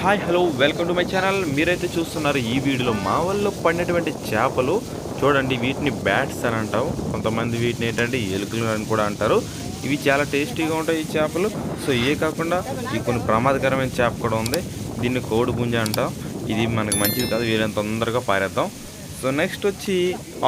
Hi hello welcome to my channel. మీరైతే చూస్తున్నారు ఈ వీడియోలో మా వాళ్ళు పడినటువంటి చేపలు. చూడండి వీటిని బ్యాట్స్ అని అంటాం కొంతమంది వీటిని ఏంటంటే ఎలుకలు అని కూడా అంటారు. ఇవి చాలా టేస్టీగా ఉంటాయి ఈ చేపలు. సో ఇవే కాకుండా ఈ కొన్ని ప్రమాదకరమైన చేప కూడా ఉంది. దీన్ని కోడి పుంజ అంటాం. ఇది మనకి మంచిది కాదు. వీళ్ళని తొందరగా పారేద్దాం. సో నెక్స్ట్ వచ్చి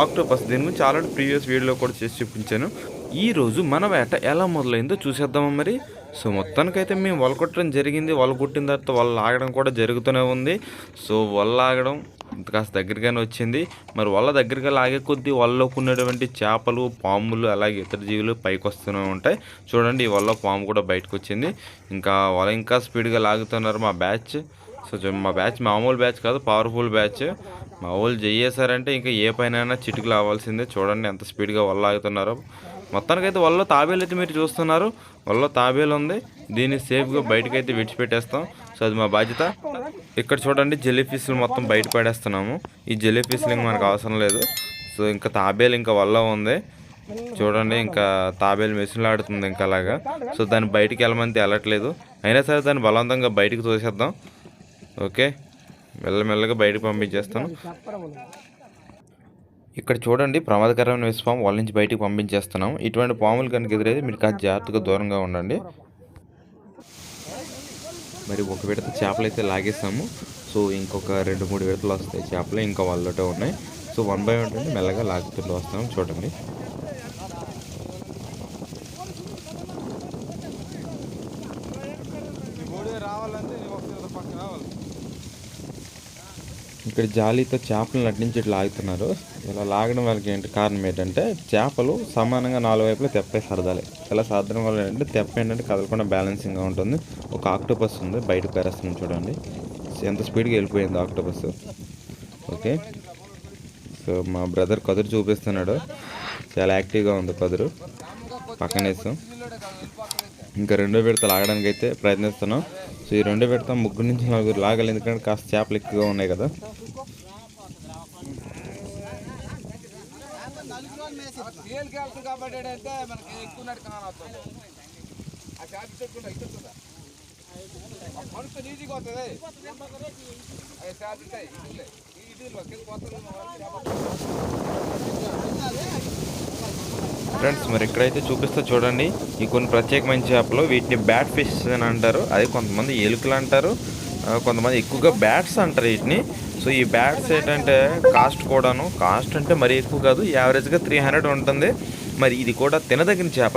ఆక్టోపస్. దీని గురించి ఆల్రెడీ ప్రీవియస్ వీడియోలో కూడా చేసి చూపించాను. ఈరోజు మన వేట ఎలా మొదలైందో చూసేద్దామా మరి. సో మొత్తానికైతే మేము వల కొట్టడం జరిగింది. వల కొట్టిన తర్వాత వల లాగడం కూడా జరుగుతూనే ఉంది. సో వల లాగడం కాస్త దగ్గరగానే వచ్చింది. మరి వల్ల దగ్గరగా లాగే కొద్దీ వలలోకి ఉన్నటువంటి చేపలు పాములు అలాగే ఇతర జీవులు పైకి వస్తూనే ఉంటాయి. చూడండి ఈ వల్ల పాము కూడా బయటకు వచ్చింది ఇంకా వల ఇంకా స్పీడ్గా లాగుతున్నారు మా బ్యాచ్. సో మా బ్యాచ్ మామూలు బ్యాచ్ కాదు పవర్ఫుల్ బ్యాచ్. మా వాళ్ళు చేసారంటే ఇంకా ఏ పైన చిటుకులు అవ్వాల్సిందే చూడండి ఎంత స్పీడ్గా వల్ల ఆగుతున్నారో మొత్తానికైతే వల్ల తాబేలు అయితే మీరు చూస్తున్నారు. వల్ల తాబేలు ఉంది. దీన్ని సేఫ్గా బయటకు అయితే విడిచిపెట్టేస్తాం. సో అది మా బాధ్యత. ఇక్కడ చూడండి జెల్లీ ఫిష్లు మొత్తం బయట పడేస్తున్నాము. ఈ జెల్లీ ఫిష్లు ఇంకా మనకు అవసరం లేదు. సో ఇంకా తాబేలు ఇంకా వల్ల ఉంది. చూడండి ఇంకా తాబేలు మెసులాడుతుంది ఇంకా అలాగా. సో దాన్ని బయటికి వెళ్ళమంటే వెళ్ళట్లేదు. అయినా సరే దాన్ని బలవంతంగా బయటికి తోసేద్దాం. ఓకే? మెల్లమెల్లగా బయటకు పంపించేస్తాను. ఇక్కడ చూడండి ప్రమాదకరమైన విషపాం వాళ్ళ నుంచి బయటికి పంపించేస్తున్నాం. ఇటువంటి పాములు కనుక ఎదురైతే మీరు కాస్త జాగ్రత్తగా దూరంగా ఉండండి. మరి ఒక విడత చేపలు అయితే లాగేసాము. సో ఇంకొక రెండు మూడు విడతలు వస్తాయి చేపలు ఇంకా వాళ్ళతో ఉన్నాయి. సో వన్ బై వన్ మెల్లగా లాగుతుంటూ వస్తాం. చూడండి. ఇక్కడ జాలీతో చేపలను నటించి ఇట్లా లాగుతున్నారు. ఇలా లాగడం వాళ్ళకి ఏంటి కారణం ఏంటంటే చేపలు సమానంగా నాలుగు వైపులా తెప్పే సరదాలి. ఇలా సర్దడం వల్ల ఏంటంటే తెప్ప ఏంటంటే కదలకుండా బ్యాలెన్సింగ్గా ఉంటుంది. ఒక ఆక్టోపస్ ఉంది బయట పేరేస్తుంది చూడండి. ఎంత స్పీడ్గా వెళ్ళిపోయింది ఆక్టోపస్. ఓకే. సో మా బ్రదర్ కదురు చూపిస్తున్నాడు. చాలా యాక్టివ్గా ఉంది కదురు. పక్కనేస్తాం ఇంకా రెండో విడత లాగడానికి అయితే ప్రయత్నిస్తున్నాం. సో ఈ రెండు పెడతాం. ముగ్గురు నుంచి నలుగురు లాగాలి. ఎందుకంటే కాస్త చేపలు ఎక్కువగా ఉన్నాయి కదా. తేలికి ఫ్రెండ్స్ మరి ఇక్కడైతే చూపిస్తే చూడండి. ఈ కొన్ని ప్రత్యేకమైన చేపలు వీటిని బ్యాట్ ఫిష్ అని అంటారు. అది కొంతమంది ఎలుకలు అంటారు. కొంతమంది ఎక్కువగా బ్యాట్స్ అంటారు వీటిని. సో ఈ బ్యాట్స్ ఏంటంటే కాస్ట్ కూడాను కాస్ట్ అంటే మరీ ఎక్కువ కాదు. యావరేజ్గా త్రీ హండ్రెడ్ ఉంటుంది. మరి ఇది కూడా తినదగిన చేప.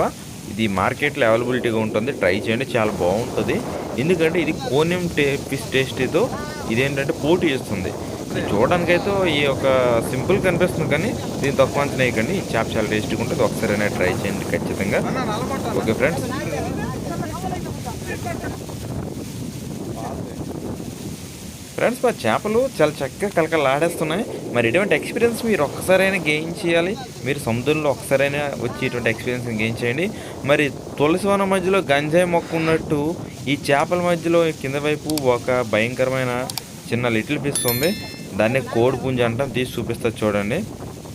ఇది మార్కెట్లో అవైలబిలిటీగా ఉంటుంది. ట్రై చేయండి. చాలా బాగుంటుంది. ఎందుకంటే ఇది కోనియం టే ఫిష్ టేస్టీతో ఇదేంటంటే పోటీ చేస్తుంది. చూడడానికైతే ఈ యొక్క సింపుల్ కనిపిస్తుంది కానీ దీని తక్కువ అంచనా వేయకండి. ఈ చేప చాలా టేస్ట్గా ఉంటుంది. ఒకసారి అయినా ట్రై చేయండి ఖచ్చితంగా. Okay friends. ఫ్రెండ్స్ మా చేపలు చాలా చక్కగా కలకలాడేస్తున్నాయి మరి ఇటువంటి ఎక్స్పీరియన్స్ మీరు ఒక్కసారైనా గెయిన్ చేయాలి. మీరు సముద్రంలో ఒక్కసారైనా వచ్చి ఇటువంటి ఎక్స్పీరియన్స్ గెయిన్ చేయండి. మరి తులసివనం మధ్యలో గంజాయి మొక్క ఉన్నట్టు ఈ చేపల మధ్యలో కింద వైపు ఒక భయంకరమైన చిన్న లిటిల్ ఫిష్ ఉంది. దాన్ని కోడి పుంజు అంటాం. తీసి చూపిస్తా చూడండి.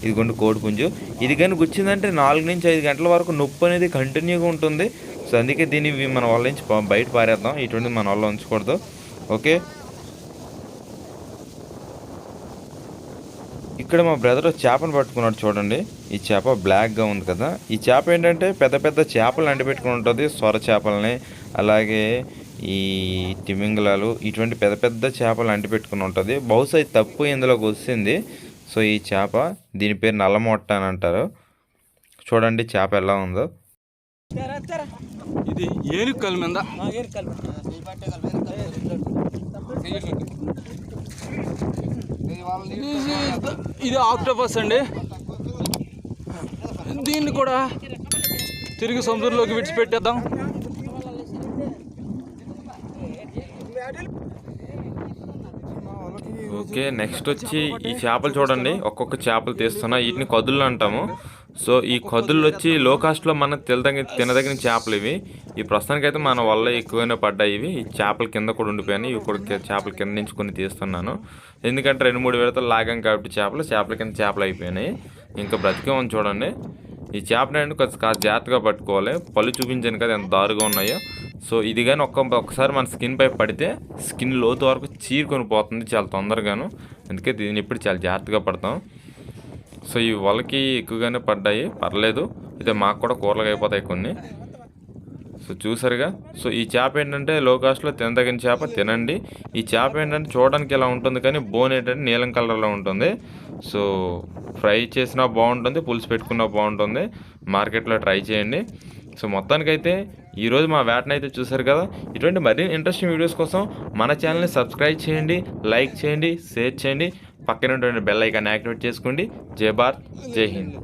ఇదిగోండి కోడి పుంజు. ఇది కానీ గుచ్చిందంటే నాలుగు నుంచి ఐదు గంటల వరకు నొప్పి అనేది కంటిన్యూగా ఉంటుంది. సో అందుకే దీన్ని ఇవి మన వాళ్ళ నుంచి బయట పారేద్దాం. ఇటువంటి మన వాళ్ళ ఉంచకూడదు. ఓకే? ఇక్కడ మా బ్రదర్ చేపను పట్టుకున్నాడు చూడండి. ఈ చేప బ్లాక్గా ఉంది కదా. ఈ చేప ఏంటంటే పెద్ద పెద్ద చేపలు అంటిపెట్టుకుని ఉంటుంది. సొర చేపలని అలాగే ఈ తిమింగలాలు ఇటువంటి పెద్ద పెద్ద చేపలు అంటిపెట్టుకుని ఉంటుంది. బహుశా తప్పు ఇందులోకి వచ్చింది. సో ఈ చేప దీని పేరు నల్లమొట్ట అని అంటారు. చూడండి చేప ఎలా ఉందో. ఇది కల్ మీద. ఇది ఆక్టోపస్ అండి. దీన్ని కూడా తిరిగి సముద్రంలోకి విడిచిపెట్టేద్దాం. ఓకే నెక్స్ట్ వచ్చి ఈ చేపలు చూడండి. ఒక్కొక్క చేపలు తీస్తున్నా. వీటిని కదులు అంటాము. సో ఈ కదులు వచ్చి లో కాస్ట్లో మన తినదగిన తినదగిన చేపలు ఇవి. ఈ ప్రస్తుతానికి అయితే మన వల్ల ఎక్కువైనా పడ్డాయి ఇవి. ఈ చేపల కింద కూడా ఉండిపోయాను ఇవి కూడా చేపలు చేపల కింద నుంచి కొన్ని తీస్తున్నాను. ఎందుకంటే రెండు మూడు విడతలు లాగాం కాబట్టి చేపలు చేపల కింద చేపలు అయిపోయినాయి. ఇంకా బ్రతికే ఉంది చూడండి. ఈ చేపని కొంచెం కాస్త జాగ్రత్తగా పట్టుకోవాలి. పళ్ళు చూపించాను కదా ఎంత దారుగా ఉన్నాయో. సో ఇది కానీ ఒక్క ఒక్కసారి మన స్కిన్ పై పడితే స్కిన్ లోతు వరకు చీరుకొని పోతుంది చాలా తొందరగాను. అందుకే దీన్ని ఇప్పుడు చాలా జాగ్రత్తగా పడతాం. సో ఈ వలకి ఎక్కువగానే పడ్డాయి. పర్లేదు. అయితే మాకు కూడా కూరలుగా అయిపోతాయి కొన్ని. సో చూసారుగా. సో ఈ చేప ఏంటంటే లో కాస్ట్లో తినదగిన చేప తినండి. ఈ చేప ఏంటంటే చూడడానికి ఇలా ఉంటుంది కానీ బోన్ ఏంటంటే నీలం కలర్లో ఉంటుంది. సో ఫ్రై చేసినా బాగుంటుంది పులుసు పెట్టుకున్నా బాగుంటుంది. మార్కెట్లో ట్రై చేయండి. సో మొత్తానికైతే ఈరోజు మా వేటను అయితే చూసారు కదా ఇటువంటి మరిన్ని ఇంట్రెస్టింగ్ వీడియోస్ కోసం మన ఛానల్ని సబ్స్క్రైబ్ చేయండి లైక్ చేయండి షేర్ చేయండి పక్కన ఉన్నటువంటి బెల్ ఐకాన్ యాక్టివేట్ చేసుకోండి. జై భారత్ జై హింద్.